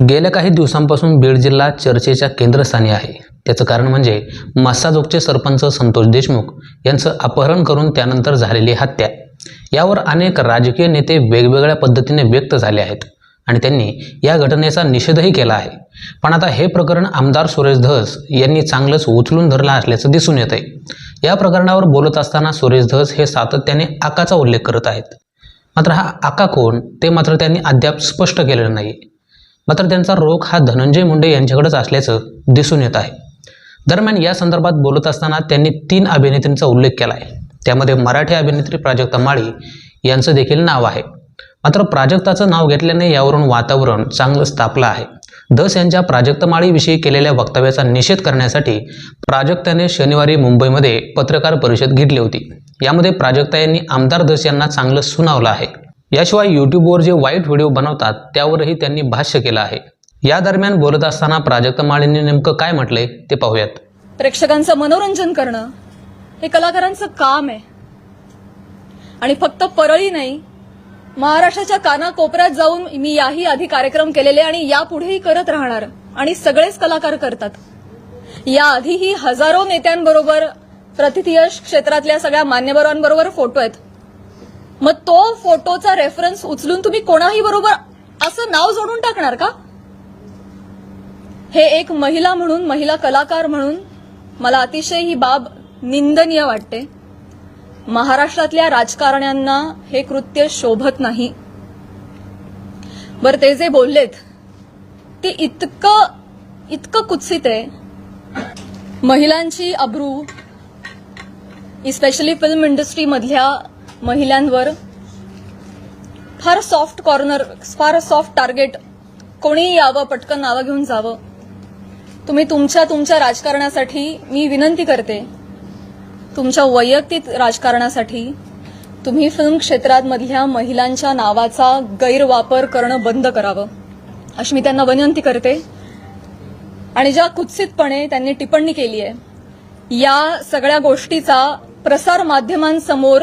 गेल्या काही दिवसांपासून बीड जिल्हा चर्चेच्या केंद्रस्थानी आहे. त्याचं कारण म्हणजे मस्साजोगचे सरपंच संतोष देशमुख यांचं अपहरण करून त्यानंतर झालेली हत्या. यावर अनेक राजकीय नेते वेगवेगळ्या पद्धतीने व्यक्त झाले आहेत आणि त्यांनी या घटनेचा निषेधही केला आहे. पण आता हे प्रकरण आमदार सुरेश धस यांनी चांगलंच उचलून धरलं असल्याचं दिसून येत आहे या प्रकरणावर बोलत असताना सुरेश धस हे सातत्याने आकाचा उल्लेख करत आहेत. मात्र हा आका कोण ते मात्र त्यांनी अद्याप स्पष्ट केलेलं नाही. मात्र त्यांचा रोख हा धनंजय मुंडे यांच्याकडेच असल्याचं दिसून येत आहे. दरम्यान या संदर्भात बोलत असताना त्यांनी तीन अभिनेत्रींचा उल्लेख केला आहे त्यामध्ये मराठी अभिनेत्री प्राजक्ता माळी यांचं देखील नाव आहे. मात्र प्राजक्ताचं नाव घेतल्याने यावरून वातावरण चांगलंच तापलं आहे. धस यांच्या प्राजक्त माळीविषयी केलेल्या वक्तव्याचा निषेध करण्यासाठी प्राजक्ताने शनिवारी मुंबईमध्ये पत्रकार परिषद घेतली होती. यामध्ये प्राजक्ता यांनी आमदार धस यांना चांगलं सुनावलं आहे. याशिवाय यूट्यूबवर जे वाईट व्हिडिओ बनवतात त्यावरही त्यांनी भाष्य केलं आहे. या दरम्यान बोलत असताना प्राजक्त माळींनी नेमकं काय म्हटलंय ते पाहूयात. प्रेक्षकांचं मनोरंजन करणं हे कलाकारांचं काम आहे. आणि फक्त परळी नाही महाराष्ट्राच्या कानाकोपऱ्यात जाऊन मी याही आधी कार्यक्रम केलेले आणि यापुढेही करत राहणार आणि सगळेच कलाकार करतात. याआधीही हजारो नेत्यांबरोबर प्रतिथयश क्षेत्रातल्या सगळ्या मान्यवरांबरोबर फोटो आहेत. मग तो फोटोचा रेफरन्स उचलून तुम्ही कोणाही बरोबर असं नाव जोडून टाकणार का? हे एक महिला म्हणून महिला कलाकार म्हणून मला अतिशय ही बाब निंदनीय वाटते. महाराष्ट्रातल्या राजकारण्यांना हे कृत्य शोभत नाही. बरं ते जे बोललेत ते इतकं इतकं कुत्सित आहे. महिलांची अब्रू इस्पेशली फिल्म इंडस्ट्रीमधल्या महिलांवर फार सॉफ्ट कॉर्नर फार सॉफ्ट टार्गेट कोणीही यावं पटकन नावं घेऊन जावं. तुम्ही तुमच्या तुमच्या राजकारणासाठी मी विनंती करते. तुमच्या वैयक्तिक राजकारणासाठी तुम्ही फिल्म क्षेत्रातमधल्या महिलांच्या नावाचा गैरवापर करणं बंद करावं अशी मी त्यांना विनंती करते. आणि ज्या कुत्सितपणे त्यांनी टिप्पणी केली आहे या सगळ्या गोष्टीचा प्रसार माध्यमांसमोर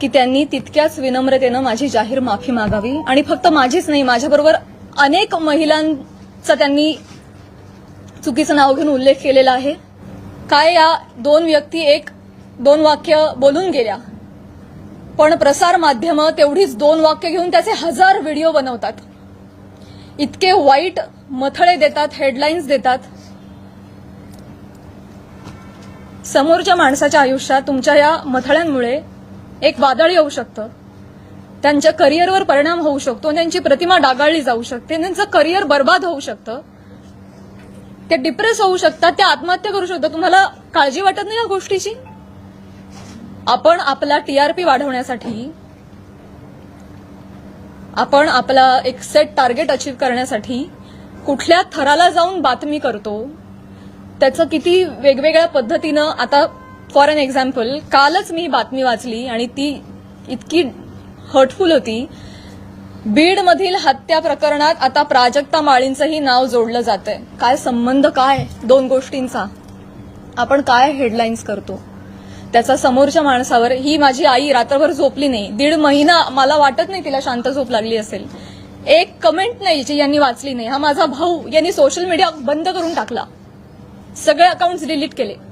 की त्यांनी तितक्याच विनम्रतेनं माझी जाहीर माफी मागावी. आणि फक्त माझीच नाही माझ्याबरोबर अनेक महिलांचा त्यांनी चुकीचं नाव घेऊन उल्लेख केलेला आहे. काय या दोन व्यक्ती एक दोन वाक्य बोलून गेल्या? पण प्रसार माध्यमं तेवढीच दोन वाक्य घेऊन त्याचे हजार व्हिडिओ बनवतात. इतके वाईट मथळे देतात हेडलाईन्स देतात. समोरच्या माणसाच्या आयुष्यात तुमच्या या मथळ्यांमुळे एक वादळ येऊ शकतं. त्यांच्या करिअरवर परिणाम होऊ शकतो त्यांची प्रतिमा डागाळली जाऊ शकते. त्यांचं करिअर बर्बाद होऊ शकतं. ते डिप्रेस होऊ शकतात ते आत्महत्या करू शकतात. तुम्हाला काळजी वाटत नाही या गोष्टीची? आपण आपला टीआरपी वाढवण्यासाठी आपण आपला एक सेट टार्गेट अचीव करण्यासाठी कुठल्या थराला जाऊन बातमी करतो त्याचं किती वेगवेगळ्या पद्धतीनं आता फॉर अन एक्झाम्पल कालच मी बातमी वाचली आणि ती इतकी हर्टफुल होती. बीडमधील हत्या प्रकरणात आता प्राजक्ता माळींचंही नाव जोडलं जातंय. काय संबंध काय दोन गोष्टींचा? आपण काय हेडलाईन्स करतो? त्याचा समोरच्या माणसावर ही माझी आई रात्रभर झोपली नाही. दीड महिना मला वाटत नाही तिला शांत झोप लागली असेल. एक कमेंट नाही जी यांनी वाचली नाही. हा माझा भाऊ यांनी सोशल मीडिया बंद करून टाकला. सगळे अकाउंट्स डिलीट केले.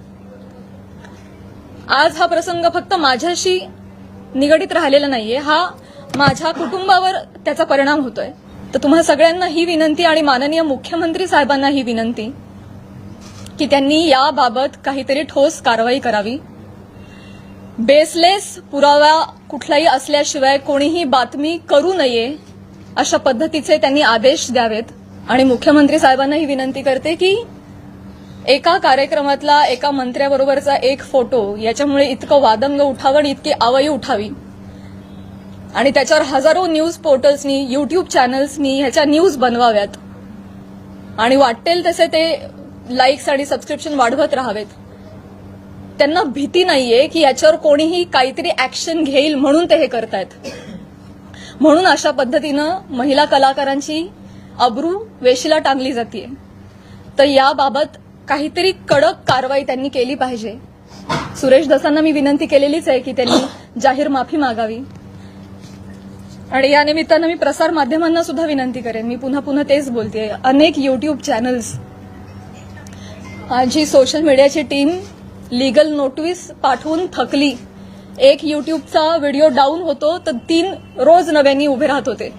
आज हा प्रसंग फक्त माझ्याशी निगडीत राहिलेला नाहीये. हा माझ्या कुटुंबावर त्याचा परिणाम होतोय. तर तुम्हा सगळ्यांना ही विनंती आणि माननीय मुख्यमंत्री साहेबांना ही विनंती की त्यांनी याबाबत काहीतरी ठोस कारवाई करावी. बेसलेस पुरावा कुठलाही असल्याशिवाय कोणीही बातमी करू नये अशा पद्धतीचे त्यांनी आदेश द्यावेत. आणि मुख्यमंत्री साहेबांना ही विनंती करते की एका कार्यक्रमातला एका मंत्र्याबरोबरचा एक फोटो याच्यामुळे इतकं वादंग उठावं आणि इतकी आवई उठावी. आणि त्याच्यावर हजारो न्यूज पोर्टल्सनी युट्यूब चॅनल्सनी ह्याच्या न्यूज बनवाव्यात. आणि वाटेल तसे ते लाईक्स आणि सबस्क्रिप्शन वाढवत राहावेत. त्यांना भीती नाहीये की याच्यावर कोणीही काहीतरी ऍक्शन घेईल म्हणून ते हे करतायत. म्हणून अशा पद्धतीनं महिला कलाकारांची अब्रू वेशीला टांगली जाते तर याबाबत काहीतरी कडक कारवाई त्यांनी केली पाहिजे. सुरेश दसांना मी विनंती केलेलीच आहे की त्यांनी जाहीर माफी मागावी. आणि या निमित्तानं मी प्रसार माध्यमांना सुद्धा विनंती करेन. मी पुन्हा पुन्हा तेच बोलते. अनेक युट्यूब चॅनल्स माझी सोशल मीडियाची टीम लीगल नोटीस पाठवून थकली. एक युट्यूबचा व्हिडिओ डाऊन होतो तर तीन रोज नव्यांनी उभे राहत होते.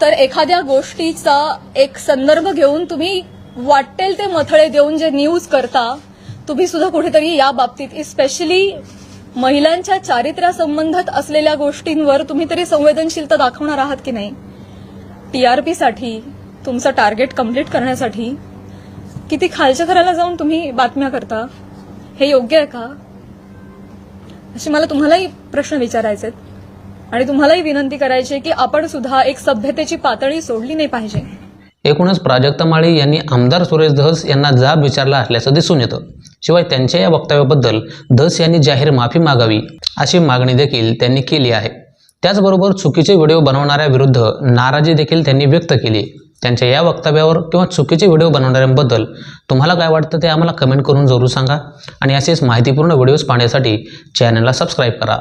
तर एखाद्या गोष्टीचा एक संदर्भ घेऊन तुम्ही वाटेल ते मथळे देऊन जे न्यूज करता तुम्ही सुद्धा कुठेतरी या बाबतीत स्पेशली महिलांच्या चारित्र्यासंबंधात असलेल्या गोष्टींवर तुम्ही तरी संवेदनशीलता दाखवणार आहात की नाही? टीआरपीसाठी तुमचं टार्गेट कंप्लीट करण्यासाठी किती खालच्या घराला जाऊन तुम्ही बातम्या करता? हे योग्य आहे का? असे मला तुम्हालाही प्रश्न विचारायचे आहेत. आणि तुम्हालाही विनंती करायची आहे की आपण सुद्धा एक सभ्यतेची पातळी सोडली नाही पाहिजे. एकूणच प्राजक्ता माळी यांनी आमदार सुरेश धस यांना जाब विचारला असल्याचं दिसून येतं. शिवाय त्यांच्या या वक्तव्याबद्दल धस यांनी जाहीर माफी मागावी अशी मागणी देखील त्यांनी केली आहे. त्याचबरोबर चुकीचे व्हिडिओ बनवणाऱ्या विरुद्ध नाराजी देखील त्यांनी व्यक्त केली. त्यांच्या या वक्तव्यावर किंवा चुकीचे व्हिडिओ बनवणाऱ्यांबद्दल तुम्हाला काय वाटतं ते आम्हाला कमेंट करून जरूर सांगा आणि असेच माहितीपूर्ण व्हिडिओज पाहण्यासाठी चॅनलला सबस्क्राईब करा.